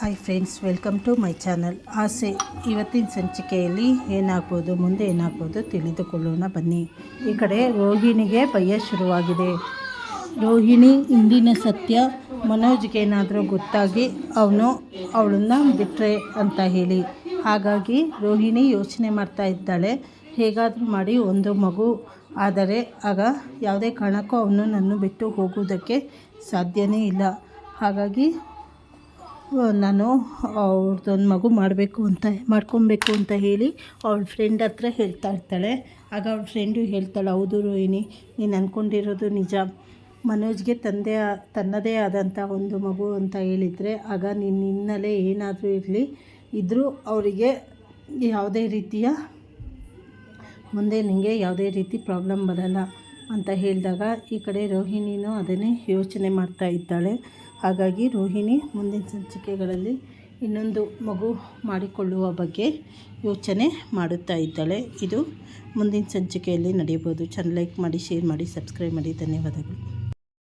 Hi friends welcome to my channel ಆಸೆ, ಇವತ್ತಿನ ಸಂಚಿಕೆಯಲ್ಲಿ ಏನಾಗ್ಬೋದು, ಮುಂದೆ ಏನಾಗ್ಬೋದು ತಿಳಿದುಕೊಳ್ಳೋಣ. ಬನ್ನಿ. ಈ ಕಡೆ ರೋಹಿಣಿಗೆ ಭಯ ಶುರುವಾಗಿದೆ. ರೋಹಿಣಿ, ಇಂದಿನ ಸತ್ಯ, ಮನೋಜ್ಗೆ ಏನಾದರೂ ಗೊತ್ತಾಗಿ ಅವನು ಅವಳನ್ನ ಬಿಟ್ಟರೆ ಅಂತ ಹೇಳಿ. ಹಾಗಾಗಿ ರೋಹಿಣಿ ಯೋಚನೆ ಮಾಡ್ತಾ ಇದ್ದಾಳೆ. ಹೇಗಾದರೂ ಮಾಡಿ ಒಂದು ಮಗು. ಆದರೆ ಆಗ ಯಾವುದೇ ಕಾರಣಕ್ಕೂ ಅವನು ನನ್ನ ಬಿಟ್ಟು ಹೋಗುವುದಕ್ಕೆ ಸಾಧ್ಯವೇ ಇಲ್ಲ. ಹಾಗಾಗಿ ನಾನು ಅವ್ರದ್ದೊಂದು ಮಗು ಮಾಡಬೇಕು ಅಂತ, ಮಾಡ್ಕೊಬೇಕು ಅಂತ ಹೇಳಿ ಅವಳ ಫ್ರೆಂಡ್ ಹತ್ರ ಹೇಳ್ತಾ ಇರ್ತಾಳೆ. ಆಗ ಅವಳ ಫ್ರೆಂಡು ಹೇಳ್ತಾಳೆ, ಹೌದು ರೋಹಿಣಿ, ನೀನು ಅಂದ್ಕೊಂಡಿರೋದು ನಿಜ. ಮನೋಜ್ಗೆ ತಂದೆ ತನ್ನದೇ ಆದಂಥ ಒಂದು ಮಗು ಅಂತ ಹೇಳಿದರೆ, ಆಗ ನೀನು ನಿನ್ನಲ್ಲೇ ಏನಾದರೂ ಇರಲಿ. ಇದ್ದರೂ ಅವರಿಗೆ ಯಾವುದೇ ರೀತಿಯ ಮುಂದೆ ನಿನಗೆ ಯಾವುದೇ ರೀತಿ ಪ್ರಾಬ್ಲಮ್ ಬರಲ್ಲ. ಅಂತ ಹೇಳಿದಾಗ ಈ ಕಡೆ ರೋಹಿಣಿನೂ ಅದನ್ನೇ ಯೋಚನೆ ಮಾಡ್ತಾ ಇದ್ದಾಳೆ. ಹಾಗಾಗಿ ರೋಹಿಣಿ ಮುಂದಿನ ಸಂಚಿಕೆಗಳಲ್ಲಿ ಇನ್ನೊಂದು ಮಗು ಮಾಡಿಕೊಳ್ಳುವ ಬಗ್ಗೆ ಯೋಚನೆ ಮಾಡುತ್ತಾ ಇದ್ದಾಳೆ. ಇದು ಮುಂದಿನ ಸಂಚಿಕೆಯಲ್ಲಿ ನಡೆಯಬಹುದು. ಚಾನಲ್ ಲೈಕ್ ಮಾಡಿ ಶೇರ್ ಮಾಡಿ ಸಬ್ಸ್ಕ್ರೈಬ್ ಮಾಡಿ. ಧನ್ಯವಾದಗಳು.